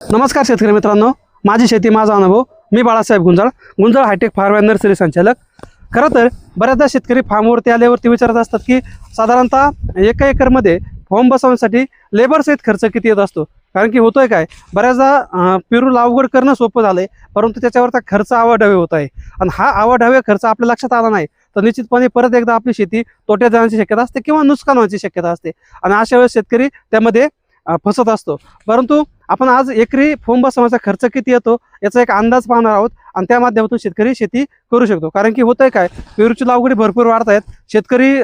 नमस्कार शेतकरी मित्रांनो. माझी शेती माझा अनुभव. मी Balasaheb Gunjal. Gunjal hitech farm and nursery संचालक. खरं तर बऱ्याचदा शेतकरी फार्मवरती आल्यावरती विचारत असतात की साधारणतः एका एकरमध्ये फॉर्म बसवण्यासाठी लेबर सहित खर्च किती येत असतो? कारण की होतोय काय बऱ्याचदा पेरू लागवड करणं सोपं झालंय परंतु त्याच्यावरचा खर्च आवाढावे होत आहे. आणि हा आवाढावे खर्च आपल्या लक्षात आला नाही तर निश्चितपणे परत एकदा आपली शेती तोट्यात जाण्याची शक्यता असते किंवा नुकसान होण्याची शक्यता असते. आणि अशा वेळेस शेतकरी त्यामध्ये फसत असतो. परंतु आपण आज एकरी फोम बसवण्याचा खर्च किती येतो याचा एक अंदाज पाहणार आहोत. आणि त्या माध्यमातून शेतकरी शेती करू शकतो. कारण की होतंय काय पेरूची लागवडी भरपूर वाढत आहेत. शेतकरी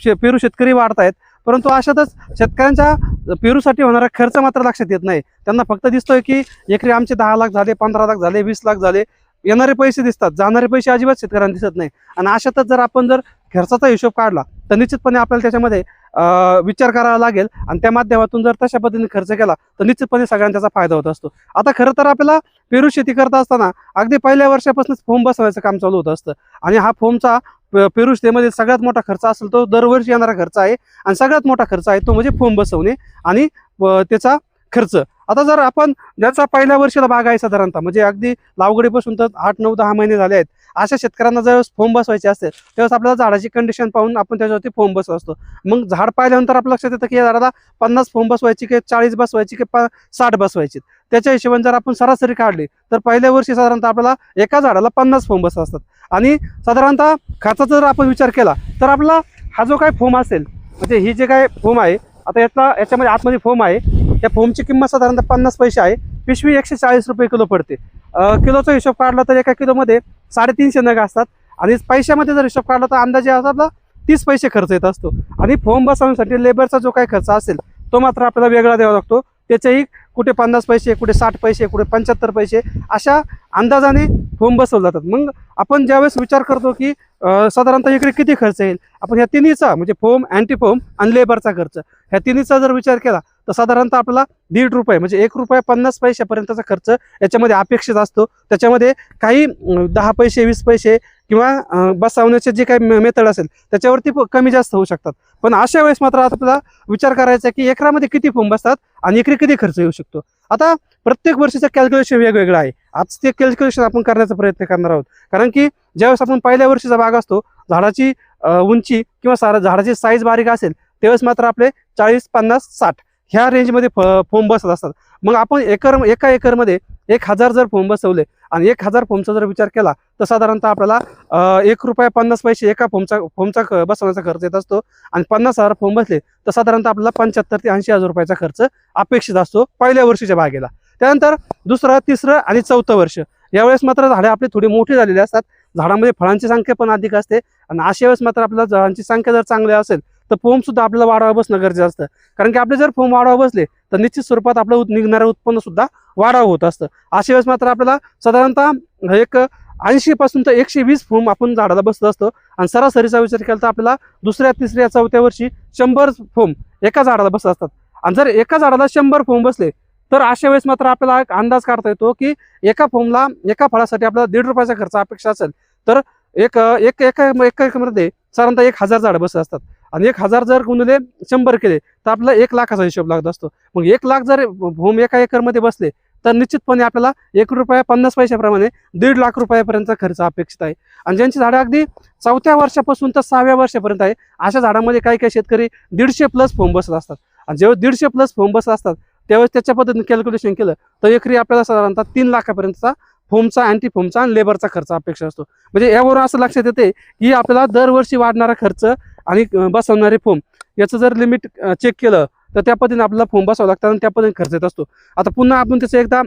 शे- पेरू शेतकरी वाढत आहेत. परंतु अशातच शेतकऱ्यांच्या पेरूसाठी होणारा खर्च मात्र लक्षात येत नाही. त्यांना फक्त दिसतोय की एकरी आमचे दहा लाख झाले पंधरा लाख झाले वीस लाख झाले. येणारे पैसे दिसतात. जाणारे पैसे अजिबात शेतकऱ्यांना दिसत नाही. आणि अशातच जर आपण जर खर्चाचा हिशोब काढला तर निश्चितपणे आपल्याला त्याच्यामध्ये विचार करावा लागेल. आणि त्या माध्यमातून जर तशा पद्धतीने खर्च केला तर निश्चितपणे सगळ्यांना त्याचा फायदा होत असतो. आता खरं तर आपल्याला पेरू शेती करत असताना अगदी पहिल्या वर्षापासूनच फोम बसवायचं काम चालू होत असतं. आणि हा फोमचा पेरू शेतीमध्ये सगळ्यात मोठा खर्च असेल तो दरवर्षी येणारा खर्च आहे. आणि सगळ्यात मोठा खर्च आहे तो म्हणजे फोम बसवणे आणि त्याचा खर्च. आता जर आपण ज्याचा पहिल्या वर्षाला भाग आहे साधारणतः म्हणजे अगदी लावगडीपासून तर आठ नऊ दहा महिने झाले आहेत अशा शेतकऱ्यांना जर फोम बसवायचे असते तेव्हाच आपल्याला झाडाची कंडिशन पाहून आपण त्याच्यावरती फोम बसवत असतो मग झाड पाहिल्यानंतर आपल्या लक्षात येतं की या झाडाला पन्नास फोम बसवायची की चाळीस बसवायची की प- साठ बसवायची. त्याच्या हिशोबाने जर आपण सरासरी काढली तर पहिल्या वर्षी साधारणतः आपल्याला एका झाडाला पन्नास फोम बसत असतात. आणि साधारणतः खर्चाचा जर आपण विचार केला तर आपला हा जो काय फोम असेल म्हणजे ही जे काय फोम आहे आता यातला याच्यामध्ये आतमध्ये फोम आहे या फोमची किंमत साधारणतः पन्नास पैसे आहे. पिशवी एकशे चाळीस रुपये किलो पडते. किलोचा हिशोब काढला तर एका किलोमध्ये साडेतीनशे नग असतात. आणि पैशामध्ये जर हिशोब काढला तर अंदाजे आपला तीस पैसे खर्च येत असतो. आणि फोम बसवण्यासाठी लेबरचा जो काही खर्च असेल तो मात्र आपल्याला वेगळा द्यावा लागतो. त्याचेही कुठे पन्नास पैसे कुठे साठ पैसे कुठे पंच्याहत्तर पैसे अशा अंदाजाने फोम बसवले जातात. मग आपण ज्यावेळेस विचार करतो की साधारणतः इकडे किती खर्च येईल? आपण ह्या तिन्हीचा म्हणजे फोम अँटी फोम आणि लेबरचा खर्च ह्या तिन्हीचा जर विचार केला तर साधारणतः आपल्याला दीड रुपये म्हणजे एक रुपये पन्नास पैशापर्यंतचा खर्च याच्यामध्ये अपेक्षित असतो. त्याच्यामध्ये काही दहा पैसे वीस पैसे किंवा बसावण्याचे बसवण्याचे जे काही मेथड असेल त्याच्यावरती प- कमी जास्त होऊ शकतात. पण अशा वेळेस मात्र आपल्याला विचार करायचा की एकरामध्ये किती फोम बसतात आणि एकरी किती खर्च येऊ शकतो? आता प्रत्येक वर्षीचं कॅल्क्युलेशन वेगवेगळं आहे. आज ते कॅल्क्युलेशन आपण करण्याचा प्रयत्न करणार आहोत. कारण की ज्यावेळेस आपण पहिल्या वर्षीचा भाग असतो झाडाची उंची किंवा सारा झाडाची साईज बारीक असेल त्यावेळेस मात्र आपले चाळीस पन्नास साठ ह्या रेंजमध्ये फ फोम बसत असतात. मग आपण एकर एका एकरमध्ये एक हजार जर फोम बसवले आणि एक हजार फोमचा जर विचार केला तर साधारणतः आपल्याला एक रुपया पन्नास पैसे एका फोमचा फोमचा ख- बसवण्याचा खर्च येत असतो. आणि पन्नास हजार फोम बसले तर साधारणतः आपल्याला पंच्याहत्तर ते ऐंशी हजार रुपयाचा खर्च अपेक्षित असतो पहिल्या वर्षीच्या बागेला. त्यानंतर दुसरं तिसरं आणि चौथं वर्ष. यावेळेस मात्र झाडे आपली थोडी मोठी झालेली असतात. झाडामध्ये फळांची संख्या पण अधिक असते. आणि अशा वेळेस मात्र आपल्याला झाडांची संख्या जर चांगली असेल तर फोम सुद्धा आपल्याला वाढवा बसणं गरजेचं असतं. कारण की आपले जर फोम वाढवा बसले तर निश्चित स्वरूपात आपलं निघणारं उत्पन्न सुद्धा वाढावं होत असतं. अशा वेळेस मात्र आपल्याला साधारणतः एक ऐंशी पासून तर एकशे वीस फोम आपण झाडाला बसत असतो. आणि सरासरीचा विचार केला तर आपल्याला दुसऱ्या तिसऱ्या चौथ्या वर्षी शंभर फोम एका झाडाला बसत असतात. आणि जर एका झाडाला शंभर फोम बसले तर अशा वेळेस मात्र आपल्याला एक अंदाज काढता येतो की एका फोमला एका फळासाठी आपल्याला दीड रुपयाचा खर्च अपेक्षा असेल. तर एक एक एका एका एकरमध्ये साधारणतः एक हजार झाडं बसत असतात. आणि एक हजार जर गुणिले शंभर केले तर आपला एक लाखाचा हिशोब लागत असतो. मग एक लाख जर भूम एका एकरमध्ये बसले तर निश्चितपणे आपल्याला एक रुपया पन्नास पैशाप्रमाणे दीड लाख रुपयापर्यंतचा खर्च अपेक्षित आहे. आणि ज्यांची झाडं अगदी चौथ्या वर्षापासून तर सहाव्या वर्षापर्यंत आहे अशा झाडामध्ये काही काही शेतकरी दीडशे प्लस फोम बसत असतात. आणि जेव्हा दीडशे प्लस फोम बसत असतात त्यावेळेस त्याच्या पद्धतीने कॅल्क्युलेशन केलं तर एकरी आपल्याला साधारणतः तीन लाखापर्यंतचा फोमचा अँटी फोमचा आणि लेबरचा खर्च अपेक्षा असतो. म्हणजे यावरून असं लक्षात येते की आपल्याला दरवर्षी वाढणारा खर्च आणि बसवणारे फोम याचं जर लिमिट चेक केलं तर त्या पद्धतीने आपल्याला फोम बसावं लागतात आणि त्या पद्धतीने खर्च येत असतो. आता पुन्हा आपण त्याचं एकदा